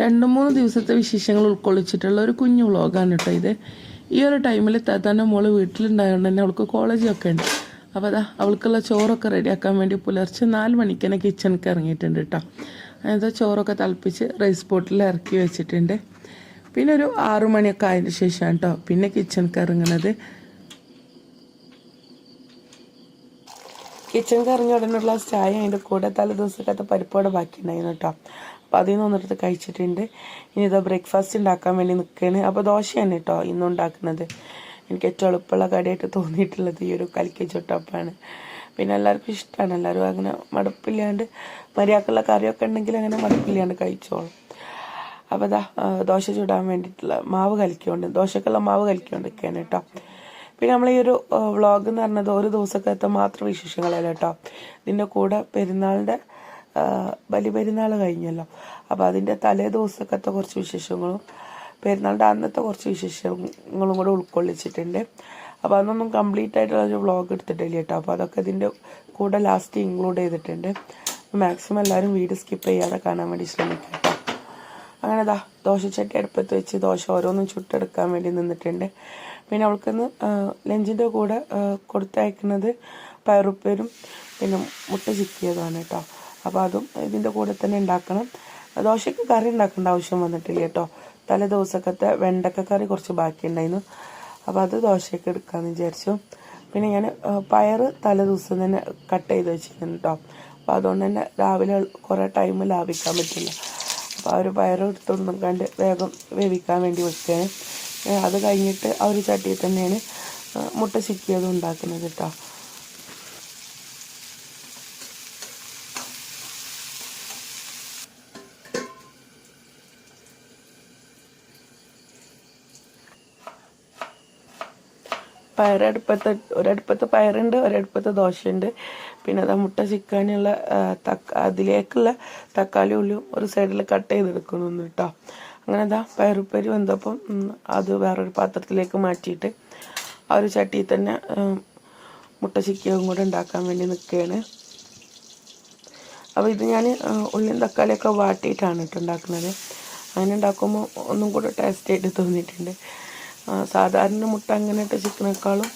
രണ്ട് മൂന്ന് ദിവസത്തെ വിശേഷങ്ങൾ ഉൾക്കൊള്ളിച്ചിട്ടുള്ള ഒരു കുഞ്ഞു വ്ളോഗാണ് കേട്ടോ ഇത്. ഈ ഒരു ടൈമിൽ തന്നെ മോൾ വീട്ടിലുണ്ടായതുകൊണ്ട് തന്നെ അവൾക്ക് കോളേജൊക്കെ ഉണ്ട്. അപ്പോൾ അതാ അവൾക്കുള്ള ചോറൊക്കെ റെഡിയാക്കാൻ വേണ്ടി പുലർച്ചെ നാല് മണിക്ക് തന്നെ കിച്ചണിക്ക് ഇറങ്ങിയിട്ടുണ്ട് കേട്ടോ. അതായത് ചോറൊക്കെ തിളപ്പിച്ച് റൈസ് ബോട്ടിൽ ഇറക്കി വെച്ചിട്ടുണ്ട്. പിന്നെ ഒരു ആറു മണിയൊക്കെ ആയതിന് ശേഷമാണ് കേട്ടോ പിന്നെ കിച്ചണിക്ക് ഇറങ്ങുന്നത്. കിച്ചൺ കറിഞ്ഞ ഉടനുള്ള ചായ അതിന്റെ കൂടെ തലേ ദിവസത്തെ പരിപ്പോടെ ബാക്കി ഉണ്ടായിരുന്നു കേട്ടോ. അപ്പോൾ അതിൽ നിന്ന് ഒന്നെടുത്ത് കഴിച്ചിട്ടുണ്ട്. ഇനി ഇതാ ബ്രേക്ക്ഫാസ്റ്റ് ഉണ്ടാക്കാൻ വേണ്ടി നിൽക്കുകയാണ് അപ്പോൾ ദോശയാണ് കേട്ടോ ഇന്നും ഉണ്ടാക്കുന്നത്. എനിക്ക് ഏറ്റവും എളുപ്പമുള്ള കടിയായിട്ട് തോന്നിയിട്ടുള്ളത് ഈ ഒരു കലിക്ക ചുട്ടപ്പാണ് പിന്നെ എല്ലാവർക്കും ഇഷ്ടമാണ് എല്ലാവരും അങ്ങനെ മടുപ്പില്ലാണ്ട് മര്യാദക്കുള്ള കറിയൊക്കെ ഉണ്ടെങ്കിൽ അങ്ങനെ മടുപ്പില്ലാണ്ട് കഴിച്ചോളും. അപ്പോൾ ഇതാ ദോശ ചൂടാൻ വേണ്ടിയിട്ടുള്ള മാവ് കലക്കിക്കൊണ്ട് ദോശക്കുള്ള മാവ് കലക്കിക്കൊണ്ടിരിക്കുകയാണ് കേട്ടോ പിന്നെ നമ്മൾ ഈ ഒരു വ്ളോഗ് എന്ന് പറഞ്ഞത് ഒരു ദിവസക്കകത്ത് മാത്രം വിശേഷങ്ങളല്ല കേട്ടോ ഇതിന്റെ കൂടെ പെരുന്നാളിന്റെ ബലി പെരുന്നാൾ കഴിഞ്ഞല്ലോ. അപ്പോൾ അതിന്റെ തലേ ദിവസത്തെ കുറച്ച് വിശേഷങ്ങളും പെരുന്നാളിന്റെ അന്നത്തെ കുറച്ച് വിശേഷങ്ങളും കൂടെ ഉൾക്കൊള്ളിച്ചിട്ടുണ്ട്. അപ്പോൾ അതൊന്നും കംപ്ലീറ്റ് ആയിട്ടുള്ള ഒരു വ്ളോഗ് എടുത്തിട്ടില്ല കേട്ടോ. അപ്പോൾ അതൊക്കെ ഇതിന്റെ കൂടെ ലാസ്റ്റ് ഇൻക്ലൂഡ് ചെയ്തിട്ടുണ്ട്. മാക്സിമം എല്ലാവരും വീട് സ്കിപ്പ് ചെയ്യാതെ കാണാൻ വേണ്ടി ശ്രമിക്കുക കേട്ടോ. അങ്ങനെ ദാ ദോശച്ചട്ടി അടുപ്പത്ത് വെച്ച് ദോശ ഓരോന്നും ചുട്ടെടുക്കാൻ വേണ്ടി നിന്നിട്ടുണ്ട്. പിന്നെ അവൾക്കിന്ന് ലഞ്ചിന്റെ കൂടെ കൊടുത്തയക്കുന്നത് പയറുപ്പേരും പിന്നെ മുട്ട ചിക്കിയതാണ് കേട്ടോ. അപ്പോൾ അതും ഇതിന്റെ കൂടെ തന്നെ ഉണ്ടാക്കണം. ദോശയ്ക്ക് കറി ഉണ്ടാക്കേണ്ട ആവശ്യം വന്നിട്ടില്ല കേട്ടോ. തലേ ദിവസക്കത്തെ വെണ്ടക്ക കറി കുറച്ച് ബാക്കിയുണ്ടായിരുന്നു. അപ്പോൾ അത് ദോശയ്ക്ക് എടുക്കാമെന്ന് വിചാരിച്ചു. പിന്നെ ഞാൻ പയർ തലേ ദിവസം തന്നെ കട്ട് ചെയ്ത് വെച്ചിരുന്നു കേട്ടോ. അപ്പോൾ അതുകൊണ്ട് തന്നെ രാവിലെ കുറേ ടൈം ലാഭിക്കാൻ പറ്റില്ല. അപ്പോൾ ആ ഒരു പയർ എടുത്തൊന്നും കണ്ട് വേഗം വേവിക്കാൻ വേണ്ടി വെക്കുകയാണ്. അത് കഴിഞ്ഞിട്ട് ആ ഒരു ചട്ടിയിൽ തന്നെയാണ് മുട്ട ചിക്കിയത് ഉണ്ടാക്കുന്നത് കേട്ടോ. പയറടുപ്പത്ത് ഒരടുപ്പത്ത് പയറുണ്ട് ഒരടുപ്പത്ത് ദോശയുണ്ട്. പിന്നെ അത് മുട്ട ചിക്കാനുള്ള തക്ക അതിലേക്കുള്ള തക്കാളി ഉള്ളിയും ഒരു സൈഡിൽ കട്ട് ചെയ്തെടുക്കുന്നുണ്ട് കേട്ടോ അങ്ങനെ അതാ പയറുപ്പേരി വന്നപ്പം അത് വേറൊരു പാത്രത്തിലേക്ക് മാറ്റിയിട്ട് ആ ഒരു ചട്ടിയിൽ തന്നെ മുട്ട ചിക്കിയും കൂടെ ഉണ്ടാക്കാൻ വേണ്ടി നിൽക്കുകയാണ്. അപ്പോൾ ഇത് ഞാൻ ഉള്ളിയും തക്കാളിയൊക്കെ വാട്ടിയിട്ടാണ് കേട്ടോ ഉണ്ടാക്കുന്നത്. അങ്ങനെ ഉണ്ടാക്കുമ്പോൾ ഒന്നും കൂടെ ടേസ്റ്റ് ആയിട്ട് തോന്നിയിട്ടുണ്ട്. സാധാരണ മുട്ട അങ്ങനെ ഇട്ട ചിക്കനേക്കാളും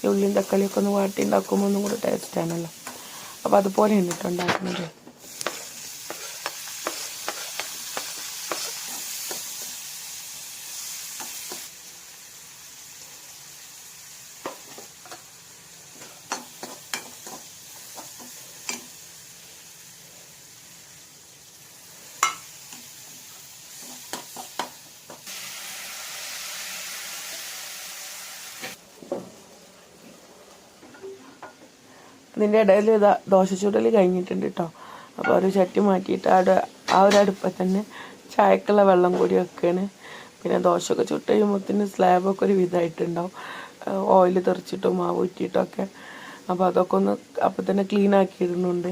ഈ ഉള്ളിയും തക്കാളിയൊക്കെ ഒന്ന് വാട്ടി ഉണ്ടാക്കുമ്പോൾ ഒന്നും കൂടെ ടേസ്റ്റ് ആണല്ലോ. അപ്പോൾ അതുപോലെ കേട്ടോ ഉണ്ടാക്കുന്നത് ഇതിന്റെ ഇടയിൽ ഇതാ ദോശ ചുടൽ കഴിഞ്ഞിട്ടുണ്ട് കേട്ടോ അപ്പോൾ ഒരു ചട്ടി മാറ്റിയിട്ട് അവിടെ ആ ഒരു അടുപ്പത്ത് തന്നെ ചായക്കുള്ള വെള്ളം കൂടി വെക്കുകയാണ് പിന്നെ ദോശയൊക്കെ ചുട്ട് കഴിയുമ്പോഴത്തേന് സ്ലാബൊക്കെ ഒരു വിധമായിട്ടുണ്ടാവും. ഓയിൽ തെറിച്ചിട്ടും മാവ് ഊറ്റിയിട്ടൊക്കെ അപ്പോൾ അതൊക്കെ ഒന്ന് അപ്പം തന്നെ ക്ലീൻ ആക്കിയിടുന്നുണ്ട്.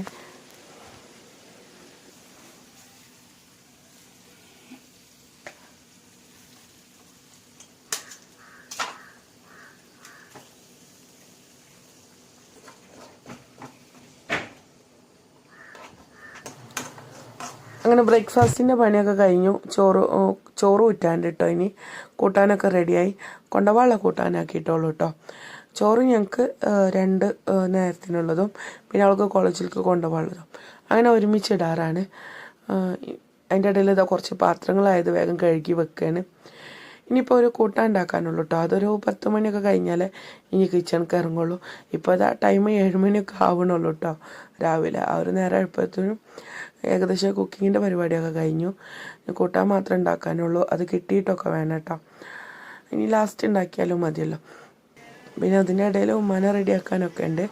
അങ്ങനെ ബ്രേക്ക്ഫാസ്റ്റിന്റെ പണിയൊക്കെ കഴിഞ്ഞു. ചോറ് ചോറ് ഊറ്റാണ്ട് കേട്ടോ ഇനി കൂട്ടാനൊക്കെ റെഡിയായി. കൊണ്ടവാള കൂട്ടാനാക്കിയിട്ടുള്ളൂ കേട്ടോ ചോറ് ഞങ്ങൾക്ക് രണ്ട് നേരത്തിനുള്ളതും. പിന്നെ അവൾക്ക് കോളേജിലേക്ക് കൊണ്ടുപോകാനുള്ളതും അങ്ങനെ ഒരുമിച്ച് ഇടാറാണ്. അതിന്റെ ഇടയിൽ ഇതാ കുറച്ച് പാത്രങ്ങളായത് വേഗം കഴുകി വെക്കുകയാണ് ഇനിയിപ്പോൾ ഒരു കൂട്ടാൻ ഉണ്ടാക്കാനുള്ളൂ കേട്ടോ അതൊരു പത്ത് മണിയൊക്കെ കഴിഞ്ഞാലേ ഇനി കിച്ചണിക്ക് ഇറങ്ങുള്ളൂ. ഇപ്പോൾ അതാ ടൈം ഏഴ് മണിയൊക്കെ ആവണുള്ളൂ കേട്ടോ രാവിലെ. ആ ഒരു നേരം എഴുപ്പത്തിനും ഏകദേശം കുക്കിങ്ങിന്റെ പരിപാടിയൊക്കെ കഴിഞ്ഞു. കൂട്ടാൻ മാത്രമേ ഉണ്ടാക്കാനുള്ളൂ. അത് കിട്ടിയിട്ടൊക്കെ വേണം കേട്ടോ ഇനി ലാസ്റ്റ് ഉണ്ടാക്കിയാലും മതിയല്ലോ. പിന്നെ അതിന്റെ ഇടയിൽ ഉമ്മാനെ റെഡിയാക്കാനൊക്കെ ഉണ്ട്.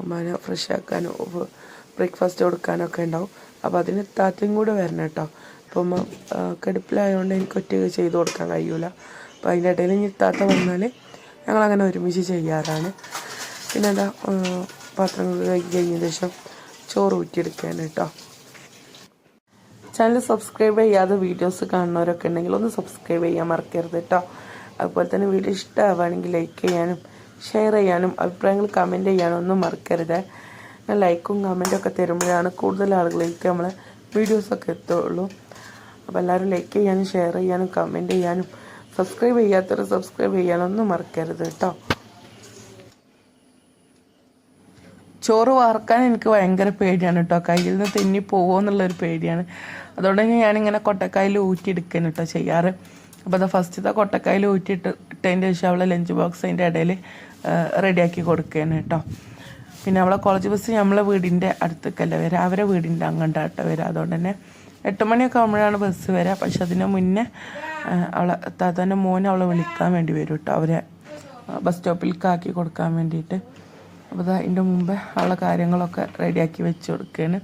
ഉമ്മാനെ ഫ്രഷ് ആക്കാനും ബ്രേക്ക്ഫാസ്റ്റ് കൊടുക്കാനൊക്കെ ഉണ്ടാവും. അപ്പോൾ അതിന് താത്തയും കൂടെ വരണം കേട്ടോ അപ്പം കടുപ്പിലായതുകൊണ്ട് എനിക്ക് ഒറ്റയ്ക്ക് ചെയ്ത് കൊടുക്കാൻ കഴിയൂല. അപ്പോൾ അതിന്റെ ഇടയിൽ ഇനി താത്ത വന്നാൽ ഞങ്ങളങ്ങനെ ഒരുമിച്ച് ചെയ്യാറാണ്. പിന്നെ എന്താ പാത്രങ്ങൾ കഴുകി കഴിഞ്ഞ ശേഷം ചോറ് ഊറ്റിയെടുക്കാൻ കേട്ടോ. ചാനൽ സബ്സ്ക്രൈബ് ചെയ്യാതെ വീഡിയോസ് കാണുന്നവരൊക്കെ ഉണ്ടെങ്കിൽ ഒന്ന് സബ്സ്ക്രൈബ് ചെയ്യാൻ മറക്കരുത് കേട്ടോ. അതുപോലെ തന്നെ വീഡിയോ ഇഷ്ടമാവുകയാണെങ്കിൽ ലൈക്ക് ചെയ്യാനും ഷെയർ ചെയ്യാനും അഭിപ്രായങ്ങൾ കമന്റ് ചെയ്യാനും ഒന്നും മറക്കരുത്. ലൈക്കും കമന്റും ഒക്കെ തരുമ്പോഴാണ് കൂടുതൽ ആളുകളിലേക്ക് നമ്മൾ വീഡിയോസൊക്കെ എത്തുള്ളൂ അപ്പോൾ എല്ലാവരും ലൈക്ക് ചെയ്യാനും ഷെയർ ചെയ്യാനും കമന്റ് ചെയ്യാനും സബ്സ്ക്രൈബ് ചെയ്യാത്തവർ സബ്സ്ക്രൈബ് ചെയ്യാനൊന്നും മറക്കരുത് കേട്ടോ ചോറ് വാർക്കാൻ എനിക്ക് ഭയങ്കര പേടിയാണ് കേട്ടോ കയ്യിൽ നിന്ന് തെന്നി പോകുമോ എന്നുള്ളൊരു പേടിയാണ്. അതുകൊണ്ട് തന്നെ ഞാനിങ്ങനെ കൊട്ടക്കായിൽ ഊറ്റിയെടുക്കാൻ കേട്ടോ ചെയ്യാറ്. അപ്പോൾ അത് ഫസ്റ്റത്തെ കൊട്ടക്കായിൽ ഊറ്റിയിട്ട് ഇട്ടതിന്റെ ശേഷം അവളെ ലഞ്ച് ബോക്സ് അതിന്റെ ഇടയിൽ റെഡിയാക്കി കൊടുക്കുകയാണ് കേട്ടോ പിന്നെ അവളെ കോളേജ് ബസ് നമ്മളെ വീടിന്റെ അടുത്തേക്കല്ല വരിക അവരെ വീടിന്റെ അങ്ങോട്ടാട്ടോ വരിക അതുകൊണ്ട് തന്നെ എട്ട് മണിയൊക്കെ ആകുമ്പോഴാണ് ബസ് വരിക പക്ഷെ അതിന് മുന്നേ അവളെ താത്താന്റെ മോനെ അവളെ വിളിക്കാൻ വേണ്ടി വരും കേട്ടോ അവരെ ബസ് സ്റ്റോപ്പിൽ കാക്കി കൊടുക്കാൻ വേണ്ടിയിട്ട്. അപ്പോൾ അതിന്റെ മുമ്പേ അവളെ കാര്യങ്ങളൊക്കെ റെഡിയാക്കി വെച്ച് കൊടുക്കുകയാണ്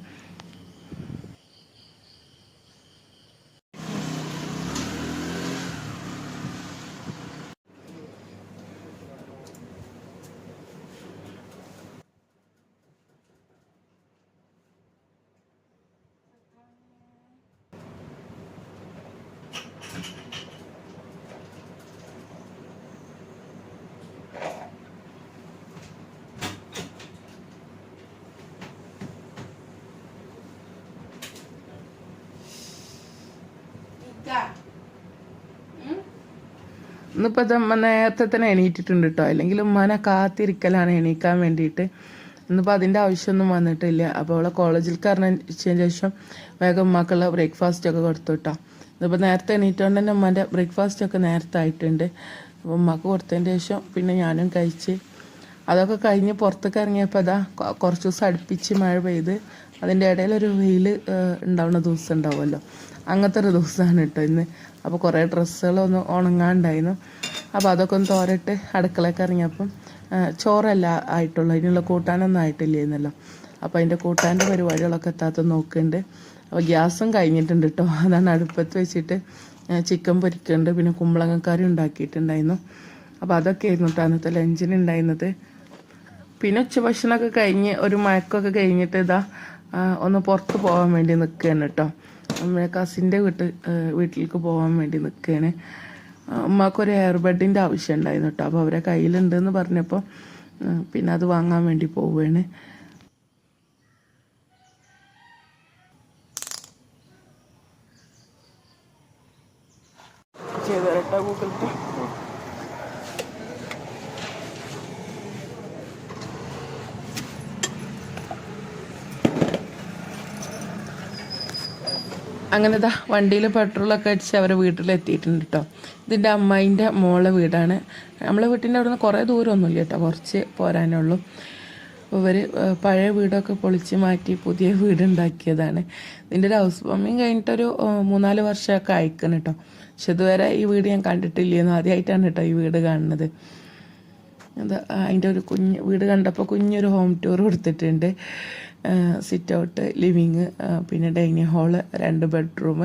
ഇന്നിപ്പോൾ ഇതമ്മ നേരത്തെ തന്നെ എണീറ്റിട്ടുണ്ട് കേട്ടോ അല്ലെങ്കിൽ ഉമ്മാനെ കാത്തിരിക്കലാണ് എണീക്കാൻ വേണ്ടിയിട്ട്. ഇന്നിപ്പോൾ അതിന്റെ ആവശ്യമൊന്നും വന്നിട്ടില്ല. അപ്പോൾ അവളെ കോളേജിൽ കയറിച്ചതിന് ശേഷം വേഗം ഉമ്മാക്കുള്ള ബ്രേക്ക്ഫാസ്റ്റ് ഒക്കെ കൊടുത്തു കേട്ടോ ഇന്നിപ്പോൾ നേരത്തെ എണീറ്റുകൊണ്ട് തന്നെ ഉമ്മാന്റെ ബ്രേക്ക്ഫാസ്റ്റ് ഒക്കെ നേരത്തെ ആയിട്ടുണ്ട്. അപ്പോൾ ഉമ്മാക്ക് കൊടുത്തതിന് ശേഷം പിന്നെ ഞാനും കഴിച്ച്. അതൊക്കെ കഴിഞ്ഞ് പുറത്തേക്ക് ഇറങ്ങിയപ്പോൾ അതാ കുറച്ച് ദിവസം അടുപ്പിച്ച് മഴ പെയ്ത് അതിന്റെ ഇടയിൽ ഒരു വെയിൽ ഉണ്ടാവുന്ന ദിവസം ഉണ്ടാവുമല്ലോ. അങ്ങനത്തെ ഒരു ദിവസമാണ് കേട്ടോ ഇന്ന്. അപ്പോൾ കുറേ ഡ്രസ്സുകളൊന്നും ഉണങ്ങാണ്ടായിരുന്നു. അപ്പോൾ അതൊക്കെ ഒന്ന് തോരട്ട് അടുക്കളയൊക്കെ ഇറങ്ങിയപ്പം ചോറല്ല ആയിട്ടുള്ളൂ. അതിനുള്ള കൂട്ടാനൊന്നും ആയിട്ടില്ലായിരുന്നല്ലോ അപ്പോൾ അതിന്റെ കൂട്ടാന്റെ പരിപാടികളൊക്കെ എത്താത്ത നോക്കുന്നുണ്ട് അപ്പോൾ ഗ്യാസും കഴിഞ്ഞിട്ടുണ്ട് കേട്ടോ. അതാണ് അടുപ്പത്ത് വെച്ചിട്ട് ചിക്കൻ പൊരിക്കുന്നുണ്ട് പിന്നെ കുമ്പളങ്ങക്കറി ഉണ്ടാക്കിയിട്ടുണ്ടായിരുന്നു. അപ്പോൾ അതൊക്കെ ആയിരുന്നു കേട്ടോ അന്നത്തെ ലഞ്ചിന് ഉണ്ടായിരുന്നത് പിന്നെ ഉച്ചഭക്ഷണമൊക്കെ കഴിഞ്ഞ് ഒരു മയക്കമൊക്കെ കഴിഞ്ഞിട്ട് ഇതാ ഒന്ന് പുറത്ത് പോകാൻ വേണ്ടി നിൽക്കുകയാണ് കേട്ടോ. നമ്മുടെ കസിന്റെ വീട്ട് വീട്ടിലേക്ക് പോകാൻ വേണ്ടി നിൽക്കുകയാണ് ഉമ്മാക്കൊരു ഹെയർ ബെഡിന്റെ ആവശ്യം ഉണ്ടായിരുന്നു കേട്ടോ അപ്പോൾ അവരെ കയ്യിലുണ്ടെന്ന് പറഞ്ഞപ്പോൾ പിന്നെ അത് വാങ്ങാൻ വേണ്ടി പോവുകയാണ് ചെയ്തു ഗൂഗിൾ പേ. അങ്ങനെ ദാ വണ്ടിയിൽ പെട്രോളൊക്കെ അടിച്ച് അവരെ വീട്ടിലെത്തിയിട്ടുണ്ട് കേട്ടോ ഇതിന്റെ അമ്മായിന്റെ മോളെ വീടാണ്. നമ്മളെ വീട്ടിന്റെ അവിടെ നിന്ന് കുറേ ദൂരമൊന്നുമില്ല കേട്ടോ കുറച്ച് പോരാനേ ഉള്ളൂ അപ്പോൾ ഇവർ പഴയ വീടൊക്കെ പൊളിച്ച് മാറ്റി പുതിയ വീട് ഉണ്ടാക്കിയതാണ്. ഇതിന്റെ ഒരു ഹൗസ് വാമിങ് കഴിഞ്ഞിട്ടൊരു മൂന്നാൽ വർഷമൊക്കെ അയക്കണം കേട്ടോ പക്ഷെ ഇതുവരെ ഈ വീട് ഞാൻ കണ്ടിട്ടില്ലേന്നു. ആദ്യമായിട്ടാണ് കേട്ടോ ഈ വീട് കാണുന്നത്. അത് അതിന്റെ ഒരു കുഞ്ഞ് വീട് കണ്ടപ്പോൾ കുഞ്ഞൊരു ഹോം ടൂർ കൊടുത്തിട്ടുണ്ട്. സിറ്റ് ഔട്ട് ലിവിങ് പിന്നെ ഡൈനിങ് ഹാൾ രണ്ട് ബെഡ്റൂം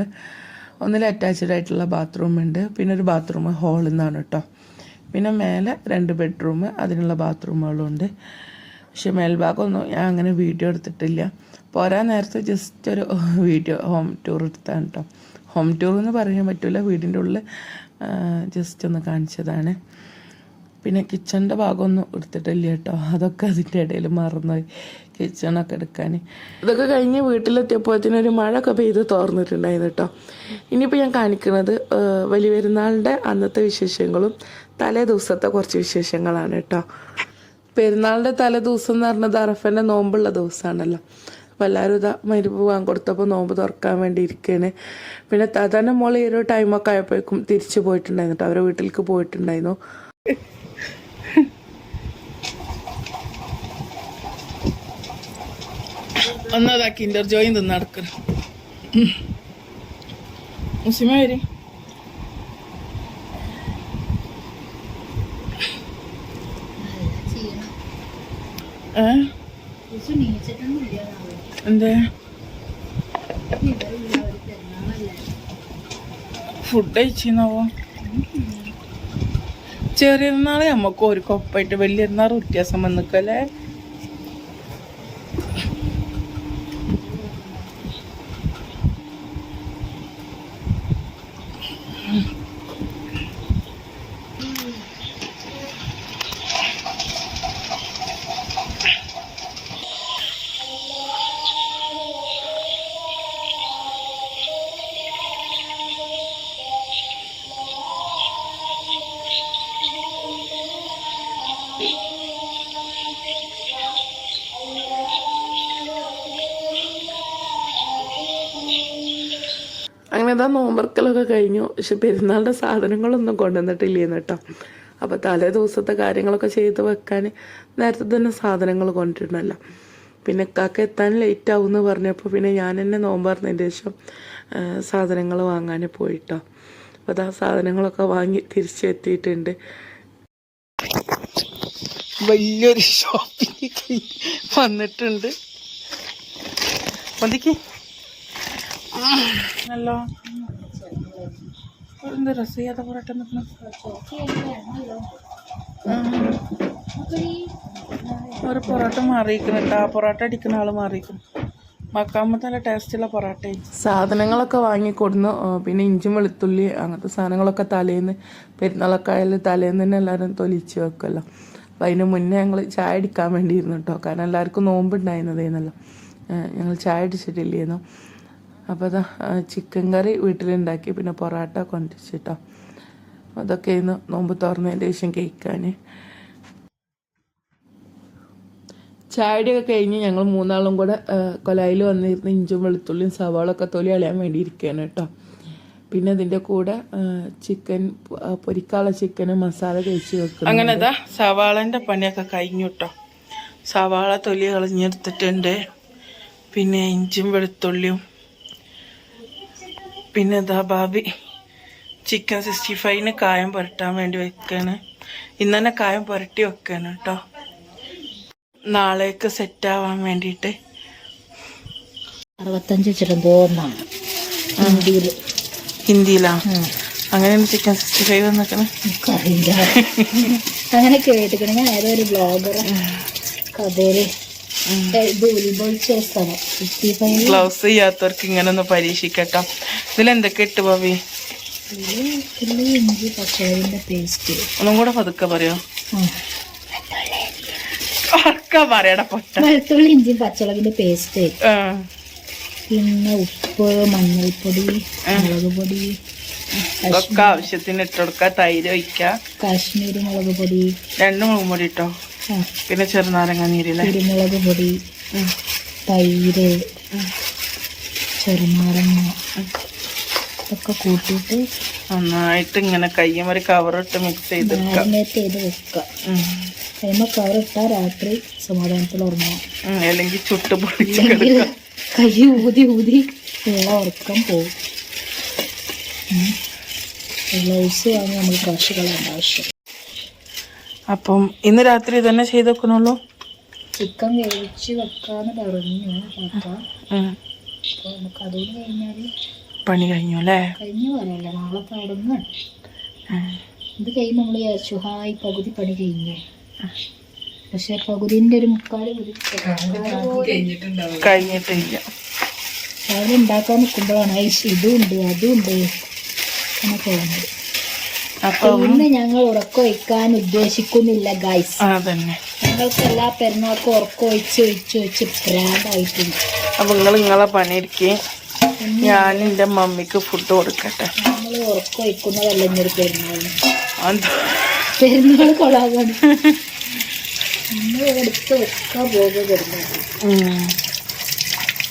ഒന്നിൽ അറ്റാച്ച്ഡ് ആയിട്ടുള്ള ബാത്റൂം ഉണ്ട്. പിന്നെ ഒരു ബാത്റൂം ഹാളിൽ കേട്ടോ പിന്നെ മേലെ രണ്ട് ബെഡ്റൂം അതിനുള്ള ബാത്റൂമുകളും ഉണ്ട്. പക്ഷെ മേൽഭാഗമൊന്നും ഞാൻ അങ്ങനെ വീഡിയോ എടുത്തിട്ടില്ല. പോരാൻ നേരത്തെ ജസ്റ്റ് ഒരു വീഡിയോ ഹോം ടൂർ എടുത്താണ് കേട്ടോ ഹോം ടൂർ എന്ന് പറയാൻ പറ്റില്ല വീടിന്റെ ഉള്ളിൽ ജസ്റ്റ് ഒന്ന് കാണിച്ചതാണ്. പിന്നെ കിച്ചണിന്റെ ഭാഗമൊന്നും എടുത്തിട്ടില്ല കേട്ടോ അതൊക്കെ അതിന്റെ ഇടയിൽ മറന്നുപോയി. കിച്ചണൊക്കെ എടുക്കാൻ. ഇതൊക്കെ കഴിഞ്ഞ് വീട്ടിലെത്തിയപ്പോഴത്തേനും ഒരു മഴയൊക്കെ പെയ്ത് തോർന്നിട്ടുണ്ടായിരുന്നു കേട്ടോ. ഇനിയിപ്പോൾ ഞാൻ കാണിക്കുന്നത് വലിയ പെരുന്നാളിന്റെ അന്നത്തെ വിശേഷങ്ങളും തലേ ദിവസത്തെ കുറച്ച് വിശേഷങ്ങളാണ് കേട്ടോ. പെരുന്നാളിന്റെ തലേ ദിവസം എന്ന് പറഞ്ഞത് അറഫന്റെ നോമ്പുള്ള ദിവസമാണല്ലോ. അപ്പോൾ എല്ലാവരും ഇതാ മരുപ്പ് വാങ്ങി കൊടുത്തപ്പോൾ നോമ്പ് തുറക്കാൻ വേണ്ടി ഇരിക്കുകയാണ് പിന്നെ തന്നെ മോൾ ഈ ഒരു ടൈമൊക്കെ ആയപ്പോഴേക്കും തിരിച്ചു പോയിട്ടുണ്ടായിരുന്നു കേട്ടോ. അവരെ വീട്ടിലേക്ക് പോയിട്ടുണ്ടായിരുന്നു. ഒന്നതാ കിൻഡർ ജോയിൻ തിന്ന് നടക്കണം മുസിമ വരും എന്തേ? ഫുഡ് കഴിച്ചിന്നാവോ? ചെറിയ നമുക്ക് ഒരു കൊപ്പായിട്ട് വലിയ വ്യത്യാസം വന്നിക്കല്ലേ? ഇതാ നോമ്പർക്കലൊക്കെ കഴിഞ്ഞു. പക്ഷെ പെരുന്നാളിന്റെ സാധനങ്ങളൊന്നും കൊണ്ടുവന്നിട്ടില്ലേന്ന് കേട്ടോ. അപ്പോൾ തലേ ദിവസത്തെ കാര്യങ്ങളൊക്കെ ചെയ്ത് വെക്കാൻ നേരത്തെ തന്നെ സാധനങ്ങൾ കൊണ്ടിട്ടുണ്ടല്ലോ പിന്നെ കാക്ക എത്താൻ ലേറ്റ് ആവും എന്ന് പറഞ്ഞപ്പോൾ പിന്നെ ഞാൻ തന്നെ നോമ്പറന്നതിന് ശേഷം സാധനങ്ങൾ വാങ്ങാൻ പോയിട്ടോ. അപ്പോൾ ആ സാധനങ്ങളൊക്കെ വാങ്ങി തിരിച്ചെത്തിയിട്ടുണ്ട് വലിയൊരു ഷോപ്പിംഗ് വന്നിട്ടുണ്ട്. മതിക്ക് ഹലോ എന്ത് രസം ചെയ്യാതെ പൊറോട്ട നിൽക്കണം ഒരു പൊറോട്ട മാറിയിരിക്കുന്നു കേട്ടോ. ആ പൊറോട്ട അടിക്കുന്ന ആൾ മാറിയിരിക്കും മക്കാമത്ത് നല്ല ടേസ്റ്റുള്ള പൊറോട്ട സാധനങ്ങളൊക്കെ വാങ്ങിക്കൊടുന്നു പിന്നെ ഇഞ്ചും വെളുത്തുള്ളി അങ്ങനത്തെ സാധനങ്ങളൊക്കെ തലേന്ന് പെരുന്നാളൊക്കെ തലേന്ന് തന്നെ എല്ലാവരും തൊലിച്ച് വെക്കുമല്ലോ അപ്പം അതിന് മുന്നേ ഞങ്ങൾ ചായ അടിക്കാൻ വേണ്ടിയിരുന്നു കേട്ടോ. കാരണം എല്ലാവർക്കും നോമ്പുണ്ടായിരുന്നതേന്നല്ലോ. ഞങ്ങൾ ചായ അടിച്ചിട്ടില്ലേന്നു. അപ്പോൾ ചിക്കൻ കറി വീട്ടിലുണ്ടാക്കി പിന്നെ പൊറോട്ട കൊണ്ടിച്ചിട്ടോ അതൊക്കെ ഇന്ന് നോമ്പ് തുറന്നതിന്റെ ശേഷം കഴിക്കാൻ ചായടിയൊക്കെ കഴിഞ്ഞ് ഞങ്ങൾ മൂന്നാളും കൂടെ കൊലായിൽ വന്നിരുന്ന് ഇഞ്ചും വെളുത്തുള്ളിയും സവാളൊക്കെ തൊലി അളയാൻ വേണ്ടി ഇരിക്കുകയാണ് കേട്ടോ. പിന്നെ അതിന്റെ കൂടെ ചിക്കൻ പൊരിക്കാള ചിക്കന് മസാല കഴിച്ച് വെക്കും അങ്ങനെ ഇതാ സവാളന്റെ പണിയൊക്കെ കഴിഞ്ഞു കേട്ടോ. സവാള തൊലി കളഞ്ഞെടുത്തിട്ടുണ്ട്. പിന്നെ ഇഞ്ചും വെളുത്തുള്ളിയും പിന്നെ ഇതാ ബാബി ചിക്കൻ സിക്സ്റ്റി ഫൈവിന് കായം പുരട്ടാൻ വേണ്ടി വെക്കാണ്. ഇന്ന് തന്നെ കായം പുരട്ടി വെക്കാണ് കേട്ടോ നാളേക്ക് സെറ്റ് ആവാൻ വേണ്ടിയിട്ട്. അറുപത്തഞ്ച് ഹിന്ദിയിൽ. ഹിന്ദിയിലാ? അങ്ങനെയാണ് ചിക്കൻ സിക്സ്റ്റി ഫൈവ് എന്നൊക്കെ അങ്ങനെ കേട്ടിക്കണം. ഞാൻ ഏതോ ഒരു ബ്ലോഗർ കഥയിൽ ഗ്ലൗസ് ചെയ്യാത്തവർക്ക് ഇങ്ങനെ ഒന്ന് പരീക്ഷിക്കട്ടോ. ഇതിലെന്തൊക്കെ ഇട്ട് ഭാവി ഇഞ്ചി പേസ്റ്റ് ഒന്നും കൂടെ പതുക്കെ പറയോ? ഒക്കെ പറയടാ പൊട്ട. വെളുത്തുള്ളി ഇഞ്ചി പച്ചമുളകിന്റെ പേസ്റ്റ് പിന്നെ ഉപ്പ് മഞ്ഞൾപ്പൊടി മുളക് പൊടി ഇതൊക്കെ ആവശ്യത്തിന് ഇട്ടൊടുക്ക തൈര് ഒഴിക്ക. കാശ്മീരി മുളക് പൊടി. രണ്ട് മുളക് പൊടി ഇട്ടോ? പിന്നെ ചെറുനാരങ്ങ നീരില്ലേ കുരുമുളക് പൊടി. തൈര്. ചെറുനാരങ്ങ. ഇതൊക്കെ കൂട്ടിയിട്ട് നന്നായിട്ട് ഇങ്ങനെ കയ്യും ഒരു കവറിട്ട് മിക്സ് ചെയ്ത് മാരിനേറ്റ് ചെയ്ത് വെക്കുക ഉം. കവറിട്ടാ രാത്രി സമാധാനത്തിൽ ഉറങ്ങാം. അല്ലെങ്കിൽ ചുട്ട് പൊടിച്ച് കിടക്കാം. കൈ ഊതി ഊതി ഉള്ള ഉറക്കം പോകും ഗ്ലൗസ് വാങ്ങി നമ്മൾ കാശ് കളയേണ്ട ആവശ്യം. അപ്പം ഇന്ന് രാത്രി തന്നെ ചെയ്ത് വെക്കണുള്ളൂ ചിക്കൻ വേവിച്ച് വെക്കാന്ന് പറഞ്ഞു നമുക്ക് അതുകൊണ്ട് കഴിഞ്ഞാൽ പണി കഴിഞ്ഞു അല്ലേ കഴിഞ്ഞു പറയല്ല നാളെ തുടങ്ങാൻ ഇത് കഴിയുമ്പോൾ നമ്മൾ വിചാരിച്ചു ഹായ് പകുതി പണി കഴിഞ്ഞു. പക്ഷെ പകുതിന്റെ ഒരു മുക്കാൽ കഴിഞ്ഞിട്ടില്ല. രാവിലെ ഉണ്ടാക്കാൻ നിൽക്കുമ്പോഴാണ് ഐസ് ഇതും ഉണ്ട് അതും ഉണ്ട്. എന്ന് തോന്നുന്നത് അപ്പം ഇന്ന് ഞങ്ങൾ ഉറക്കം വയ്ക്കാൻ ഉദ്ദേശിക്കുന്നില്ല ഗൈസ് അതന്നെ. ഞങ്ങൾക്ക് എല്ലാ പെരുന്നാൾക്കും ഉറക്കം ഒഴിച്ച് ഒഴിച്ച് ഒഴിച്ച് പ്രാന്തായിട്ടുണ്ട്. അപ്പൊ നിങ്ങൾ നിങ്ങളെ പണിയിരിക്കേ ഞാൻ എന്റെ മമ്മിക്ക് ഫുഡ് കൊടുക്കട്ടെ. നമ്മൾ ഉറക്കം വയ്ക്കുന്നതല്ല ഇന്നൊരു പെരുന്നാളിന്. അത് പെരുന്നാൾ കൊള്ളാകാണ് നമ്മൾ എടുത്ത് വെക്കാൻ പോകുക പെരുന്നാൾ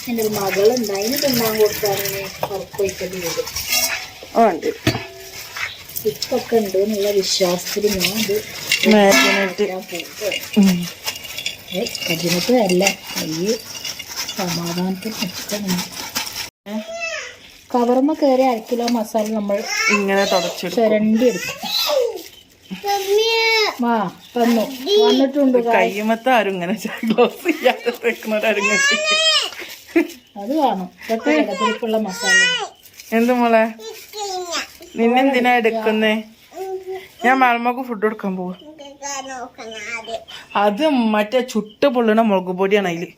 എന്റെ ഒരു മകളുണ്ട് അതിന് തിന്നാൻ കൊടുക്കാണെങ്കിൽ ഉറക്കം വയ്ക്കേണ്ടി വരും ആ, ഉണ്ട്. ഇപ്പൊക്കെ ഉണ്ട് എന്നുള്ള വിശ്വാസത്തിൽ ഞാൻ ഇത് കജിനത്ത് ഈ സമാധാനത്തിൽ നിൽക്കണം. കവർമ്മ കയറി അര കിലോ മസാല നമ്മൾ ഇങ്ങനെ ചുരണ്ടി എടുക്കും വാ തന്നു. വന്നിട്ടുണ്ട്. കയ്യുമത്തെ ആരും ഇങ്ങനെ ഗ്ലോസ് ചെയ്യാതെ വെക്കുന്നവരാരും. അത് കാണും ഇതൊക്കെ ഇടപിടിപ്പുള്ള മസാല എന്ത് മോളെ? നിന്നെന്തിനാ എടുക്കുന്നേ? ഞാൻ മാൾമക്ക് ഫുഡ് കൊടുക്കാൻ പോവാ. അത് മറ്റേ ചുട്ട് പൊള്ളണ മുളക് പൊടിയാണ് അതിൽ.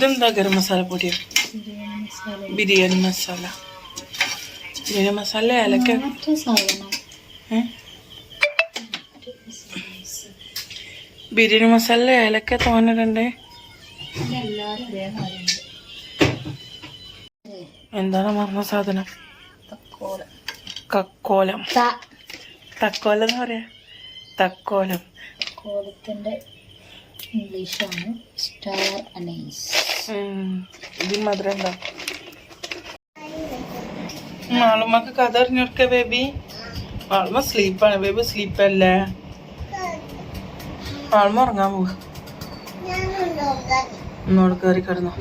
ഇതെന്താ ഗരം മസാല പൊടിയോ ബിരിയാണി മസാല. ബിരിയാണി മസാല. ഏലക്ക? ബിരിയാണി മസാല ഏലക്ക തോന്നിടണ്ടേ എന്താണ് മറന്ന സാധനം? കക്കോലം തക്കോലം എന്ന് പറയാ. തക്കോലം. കോലത്തിന്റെ ഇംഗ്ലീഷാണ് സ്റ്റാർ അനൈസ് ഇതിൽ മധുരം ഉണ്ടോ? മാളുമ്മക്ക് കഥ അറിഞ്ഞെടുക്ക ബേബി. മാളുമ്മ സ്ലീപ്പാണ് ബേബി സ്ലീപ്പല്ലേ മാളുമ്മ ഉറങ്ങാൻ പോവുക കയറി കിടന്നു.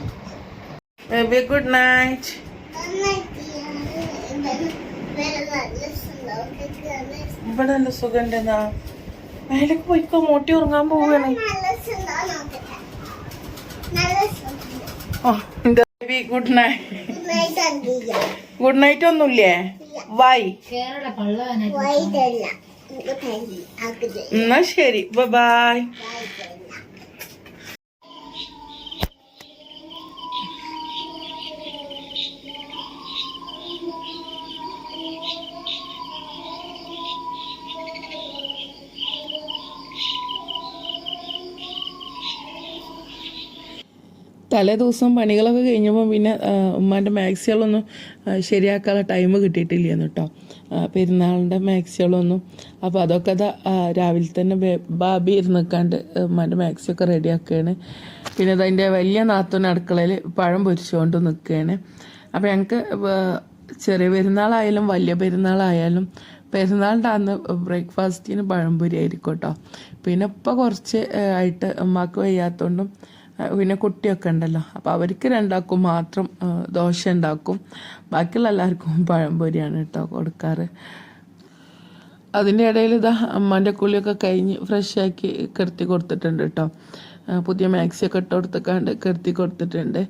ബേബി ഗുഡ് നൈറ്റ് ഇവിടെ നല്ല സുഖം ഉണ്ടെന്നാ. മേലേക്ക് പോയിക്കോ മോട്ടി ഉറങ്ങാൻ പോവുകയാണ് ഗുഡ് നൈറ്റ് ഗുഡ് നൈറ്റ് ഒന്നുമില്ലേ? വൈ എന്നാ ശരി. ബൈ തലേ ദിവസം പണികളൊക്കെ കഴിഞ്ഞപ്പോൾ പിന്നെ ഉമ്മാന്റെ മാക്സികളൊന്നും ശരിയാക്കാനുള്ള ടൈം കിട്ടിയിട്ടില്ലെന്ന് കേട്ടോ പെരുന്നാളിന്റെ മാക്സികളൊന്നും. അപ്പോൾ അതൊക്കെ അതാ രാവിലെ തന്നെ ബാബി ഇരുന്നിക്കാണ്ട് ഉമ്മാന്റെ മാക്സിയൊക്കെ റെഡിയാക്കുകയാണ് പിന്നെ അതിന്റെ വലിയ നാത്തൂന് അടുക്കളയിൽ പഴം പൊരിച്ചുകൊണ്ട് നിൽക്കുകയാണ് അപ്പോൾ ഞങ്ങൾക്ക് ചെറിയ പെരുന്നാളായാലും വലിയ പെരുന്നാളായാലും പെരുന്നാളിന്റെ അന്ന് ബ്രേക്ക്ഫാസ്റ്റിന് പഴംപൊരി ആയിരിക്കും കേട്ടോ പിന്നെ ഇപ്പോൾ കുറച്ച് ആയിട്ട് ഉമ്മാക്ക് വയ്യാത്തതുകൊണ്ടും പിന്നെ കുട്ടിയൊക്കെ ഉണ്ടല്ലോ. അപ്പോൾ അവർക്ക് രണ്ടാക്കും മാത്രം ദോശ ഉണ്ടാക്കും. ബാക്കിയുള്ള എല്ലാവർക്കും പഴംപൊരിയാണ് കേട്ടോ കൊടുക്കാറ്. അതിന്റെ ഇടയിൽ ഇതാ അമ്മാന്റെ കുളിയൊക്കെ കഴിഞ്ഞ് ഫ്രഷ് ആക്കി കിടത്തി കൊടുത്തിട്ടുണ്ട് കേട്ടോ. പുതിയ മാക്സിയൊക്കെ ഇട്ട് കൊടുത്തക്കാണ്ട് കിടത്തി കൊടുത്തിട്ടുണ്ട്.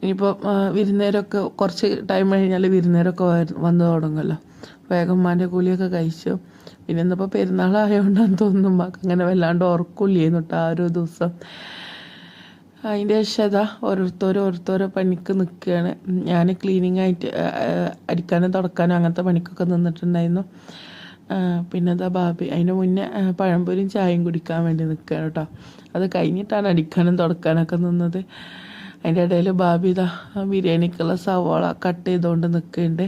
ഇനിയിപ്പോൾ വിരുന്നേരമൊക്കെ കുറച്ച് ടൈം കഴിഞ്ഞാൽ വിരുന്നേരമൊക്കെ വന്നു തുടങ്ങുമല്ലോ. വേഗം അമ്മാന്റെ കുളിയൊക്കെ കഴിച്ചു. പിന്നെ ഇന്നിപ്പോൾ പെരുന്നാളായതുകൊണ്ടാണെന്ന് തോന്നുന്നു അങ്ങനെ വല്ലാണ്ട് ഉറക്കില്ലായിരുന്നു ആ ഒരു ദിവസം. അതിന്റെ ശേഷം അതാ ഓരോരുത്തരും ഓരോരുത്തരോ പണിക്ക് നിൽക്കുകയാണ്. ഞാൻ ക്ലീനിങ് ആയിട്ട് അരിക്കാനും തുടക്കാനും അങ്ങനത്തെ പണിക്കൊക്കെ നിന്നിട്ടുണ്ടായിരുന്നു. പിന്നെ അതാ ബാബി അതിന് മുന്നേ പഴംപൊരിയും ചായയും കുടിക്കാൻ വേണ്ടി നിൽക്കുകയാണ് കേട്ടോ. അത് കഴിഞ്ഞിട്ടാണ് അടിക്കാനും തുടക്കാനൊക്കെ നിന്നത്. അതിന്റെ ഇടയിൽ ബാബി ഇതാ ബിരിയാണിക്കുള്ള സവാള കട്ട് ചെയ്തുകൊണ്ട് നിൽക്കുന്നുണ്ട്.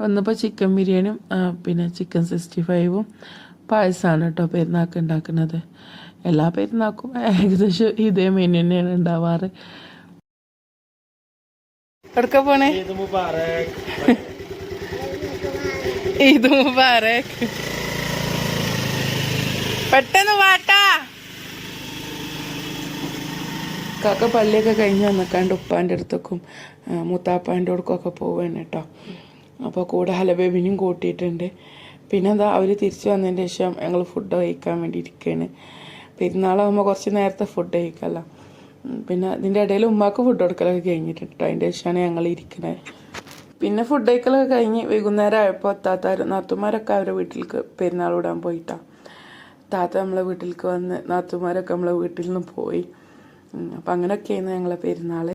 വന്നപ്പോൾ ചിക്കൻ ബിരിയാണിയും പിന്നെ ചിക്കൻ സിക്സ്റ്റി ഫൈവും പായസമാണ് കേട്ടോ പെരുന്നാൾക്ക് ഉണ്ടാക്കുന്നത്. എല്ലാ പെരുന്നാക്കും ഏകദേശം ഇതേ മെനു തന്നെയാണ് ഉണ്ടാവാറ്. എവിടക്ക പോണേ? ഈദ് മുബാറക്. പെട്ടെന്ന് വാട്ടാ. കാക്ക പള്ളിയൊക്കെ കഴിഞ്ഞ് വന്നിക്കാണ്ട് ഉപ്പാന്റെ അടുത്തേക്കും ആ, അടുക്കും അടുക്കൊക്കെ പോവുകയാണ് കേട്ടോ. അപ്പോൾ കൂടെ ഹലബേബിനും കൂട്ടിയിട്ടുണ്ട്. പിന്നെ എന്താ അവർ തിരിച്ചു വന്നതിന് ശേഷം ഞങ്ങൾ ഫുഡ് കഴിക്കാൻ വേണ്ടി ഇരിക്കുകയാണ് പെരുന്നാളാകുമ്പോൾ കുറച്ച് നേരത്തെ ഫുഡ് കഴിക്കാമല്ലോ ഉം, പിന്നെ ഇതിന്റെ ഇടയിൽ ഉമ്മാക്ക് ഫുഡ് കൊടുക്കലൊക്കെ കഴിഞ്ഞിട്ടുണ്ട്. അതിന്റെ ശേഷമാണ് ഞങ്ങൾ ഇരിക്കുന്നത് പിന്നെ ഫുഡ് കഴിക്കലൊക്കെ കഴിഞ്ഞ് വൈകുന്നേരം ആയപ്പോൾ താത്താർ നാത്തുമാരൊക്കെ അവരുടെ വീട്ടിലേക്ക് പെരുന്നാൾ വിടാൻ പോയിട്ടാണ് താത്ത നമ്മളെ വീട്ടിലേക്ക് വന്ന് നാത്തുമാരൊക്കെ നമ്മളെ വീട്ടിൽ നിന്ന് പോയി. അപ്പം അങ്ങനെയൊക്കെയായിരുന്നു ഞങ്ങളെ പെരുന്നാൾ